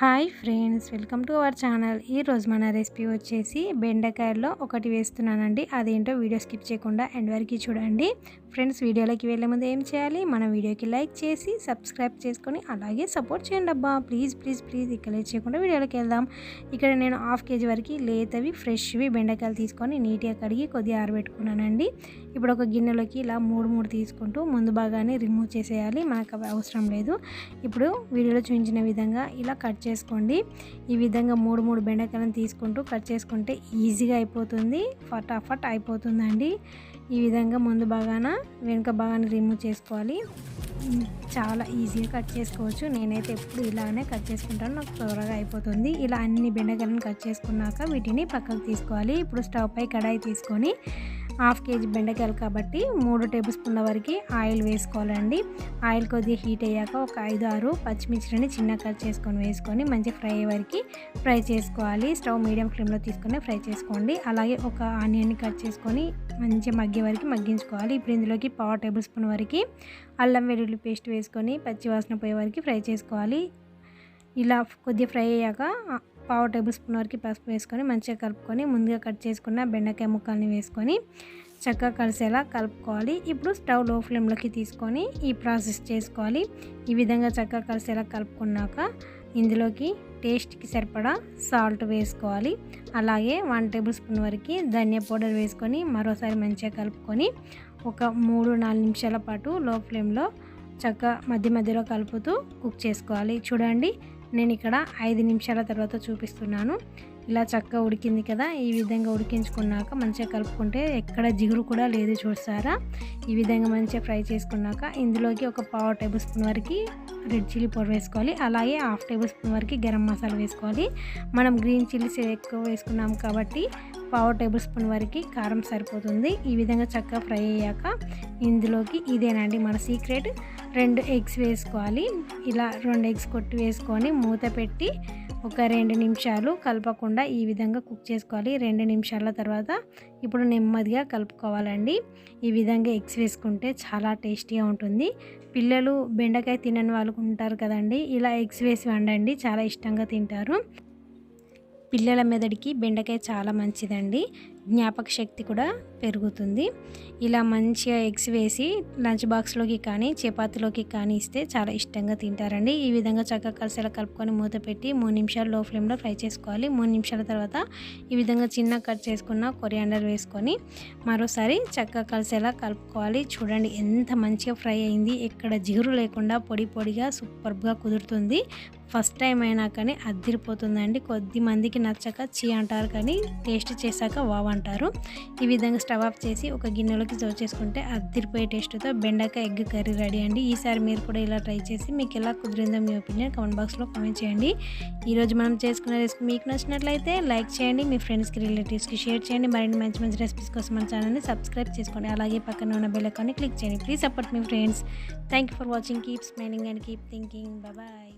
Hi friends welcome to our channel. ఈరోజు మన recipe వచ్చేసి బెండకాయల్లో ఒకటి వేస్తున్నానండి. అదేంటో వీడియో స్కిప్ చేయకుండా ఎండ్ వరకు చూడండి. ఫ్రెండ్స్ వీడియోలోకి వెళ్ళే ముందు ఏం చేయాలి? మన వీడియోకి లైక్ చేసి సబ్స్క్రైబ్ చేసుకొని అలాగే సపోర్ట్ చేయండి అబ్బా. ప్లీజ్ ప్లీజ్ ప్లీజ్ ఇక్కడ లేట్ చేయకుండా వీడియోలోకి వెళ్దాం. ఇక్కడ నేను హాఫ్ కేజీ వరకు లేతవి ఫ్రెష్వి బెండకాయలు తీసుకొని నీట్గా కడిగి కొద్దిగా ఆరబెట్టుకున్నానండి. ఇప్పుడు ఒక గిన్నెలోకి ఇలా మూడు మూడు తీసుకుంటూ ముందు భాగాన్ని రిమూవ్ చేసేయాలి. మనకు అవి అవసరం లేదు. ఇప్పుడు వీడియోలో చూపించిన విధంగా ఇలా కట్ చేసుకోండి. ఈ విధంగా మూడు మూడు బెండకాయలను తీసుకుంటూ కట్ చేసుకుంటే ఈజీగా అయిపోతుంది. ఫటాఫట్ అయిపోతుందండి. ఈ విధంగా ముందు బాగాన వెనుక బాగాన రిమూవ్ చేసుకోవాలి. చాలా ఈజీగా కట్ చేసుకోవచ్చు. నేనైతే ఎప్పుడు ఇలానే కట్ చేసుకుంటాను. నాకు త్వరగా అయిపోతుంది. ఇలా అన్ని బెండకాయలను కట్ చేసుకున్నాక వీటిని పక్కకు తీసుకోవాలి. ఇప్పుడు స్టవ్ పై కడాయి తీసుకొని హాఫ్ కేజీ బెండకాయలు కాబట్టి మూడు టేబుల్ స్పూన్ల వరకు ఆయిల్ వేసుకోవాలండి. ఆయిల్ కొద్దిగా హీట్ అయ్యాక ఒక ఐదు ఆరు పచ్చిమిర్చిని చిన్న కట్ చేసుకొని వేసుకొని మంచి ఫ్రై అయ్యే వరకు ఫ్రై చేసుకోవాలి. స్టవ్ మీడియం ఫ్లేమ్లో తీసుకొని ఫ్రై చేసుకోండి. అలాగే ఒక ఆనియన్ని కట్ చేసుకొని మంచిగా మగ్గే వరకు మగ్గించుకోవాలి. ఇప్పుడు ఇందులోకి పావు టేబుల్ స్పూన్ వరకు అల్లం వెల్లుల్లి పేస్ట్ వేసుకొని పచ్చి వాసన పోయే వరకు ఫ్రై చేసుకోవాలి. ఇలా కొద్దిగా ఫ్రై అయ్యాక పావు టేబుల్ స్పూన్ వరకు పసుపు వేసుకొని మంచిగా కలుపుకొని ముందుగా కట్ చేసుకున్న బెండకాయ ముక్కల్ని వేసుకొని చక్కగా కలిసేలా కలుపుకోవాలి. ఇప్పుడు స్టవ్లో ఫ్లేమ్లోకి తీసుకొని ఈ ప్రాసెస్ చేసుకోవాలి. ఈ విధంగా చక్కగా కలిసేలా కలుపుకున్నాక ఇందులోకి టేస్ట్కి సరిపడా సాల్ట్ వేసుకోవాలి. అలాగే వన్ టేబుల్ స్పూన్ వరకు ధనియా పౌడర్ వేసుకొని మరోసారి మంచిగా కలుపుకొని ఒక మూడు నాలుగు నిమిషాల పాటు లో ఫ్లేమ్లో చక్కగా మధ్య మధ్యలో కలుపుతూ కుక్ చేసుకోవాలి. చూడండి నేను ఇక్కడ ఐదు నిమిషాల తర్వాత చూపిస్తున్నాను. ఇలా చక్కగా ఉడికింది కదా ఈ విధంగా ఉడికించుకున్నాక మంచిగా కలుపుకుంటే ఎక్కడ జిగురు కూడా లేదు చూస్తారా ఈ విధంగా మంచిగా ఫ్రై చేసుకున్నాక ఇందులోకి ఒక పావు టేబుల్ స్పూన్ వరకు రెడ్ చిల్లీ పౌడర్ వేసుకోవాలి అలాగే హాఫ్ టేబుల్ స్పూన్ వరకు గరం మసాలా వేసుకోవాలి. మనం గ్రీన్ చిల్లీస్ ఎక్కువ వేసుకున్నాం కాబట్టి పావు టేబుల్ స్పూన్ వరకు కారం సరిపోతుంది. ఈ విధంగా చక్కగా ఫ్రై అయ్యాక ఇందులోకి ఇదేనండి మన సీక్రెట్ రెండు ఎగ్స్ వేసుకోవాలి. ఇలా రెండు ఎగ్స్ కొట్టి వేసుకొని మూత పెట్టి ఒక రెండు నిమిషాలు కలపకుండా ఈ విధంగా కుక్ చేసుకోవాలి. రెండు నిమిషాల తర్వాత ఇప్పుడు నెమ్మదిగా కలుపుకోవాలండి. ఈ విధంగా ఎగ్స్ వేసుకుంటే చాలా టేస్టీగా ఉంటుంది. పిల్లలు బెండకాయ తినని వాళ్ళు ఉంటారు కదండి ఇలా ఎగ్స్ వేసి వండండి. చాలా ఇష్టంగా తింటారు. పిల్లల మెదడికి బెండకాయ చాలా మంచిదండి. జ్ఞాపక శక్తి కూడా పెరుగుతుంది. ఇలా మంచిగా ఎగ్స్ వేసి లంచ్ బాక్స్లోకి కానీ చపాతీలోకి కానీ ఇస్తే చాలా ఇష్టంగా తింటారండి. ఈ విధంగా చక్కగా కలిసేలా కలుపుకొని మూత పెట్టి మూడు నిమిషాలు లో ఫ్లేమ్లో ఫ్రై చేసుకోవాలి. మూడు నిమిషాల తర్వాత ఈ విధంగా చిన్న కట్ చేసుకున్న కొరియాండర్ వేసుకొని మరోసారి చక్కగా కలిసేలా కలుపుకోవాలి. చూడండి ఎంత మంచిగా ఫ్రై అయింది. ఎక్కడ జిగురు లేకుండా పొడి పొడిగా సూపర్గా కుదురుతుంది. ఫస్ట్ టైం అయినా కానీ అద్దిరిపోతుందండి కొద్ది మందికి నచ్చక చీ అంటారు కానీ టేస్ట్ చేశాక వావ్ అంటారు. ఈ విధంగా స్టవ్ ఆఫ్ చేసి ఒక గిన్నెలోకి సర్వ్ చేసుకుంటే అద్దరిపోయే టేస్ట్తో బెండకాయ ఎగ్ కర్రీ రెడీ అండి. ఈసారి మీరు కూడా ఇలా ట్రై చేసి మీకు ఎలా కుదిరిందో మీ ఒపీనియన్ కమెంట్ బాక్స్లో కామెంట్ చేయండి. ఈరోజు మనం చేసుకున్న రెసిపీ మీకు నచ్చినట్లయితే లైక్ చేయండి మీ ఫ్రెండ్స్కి రిలేటివ్స్కి షేర్ చేయండి. మరిన్ని మంచి మంచి రెసిపీస్ కోసం మన ఛానల్ని సబ్స్క్రైబ్ చేసుకోండి. అలాగే పక్కన ఉన్న బెల్ ఐకాన్ని క్లిక్ చేయండి. Please support me friends thank you for watching keep smiling and keep thinking bye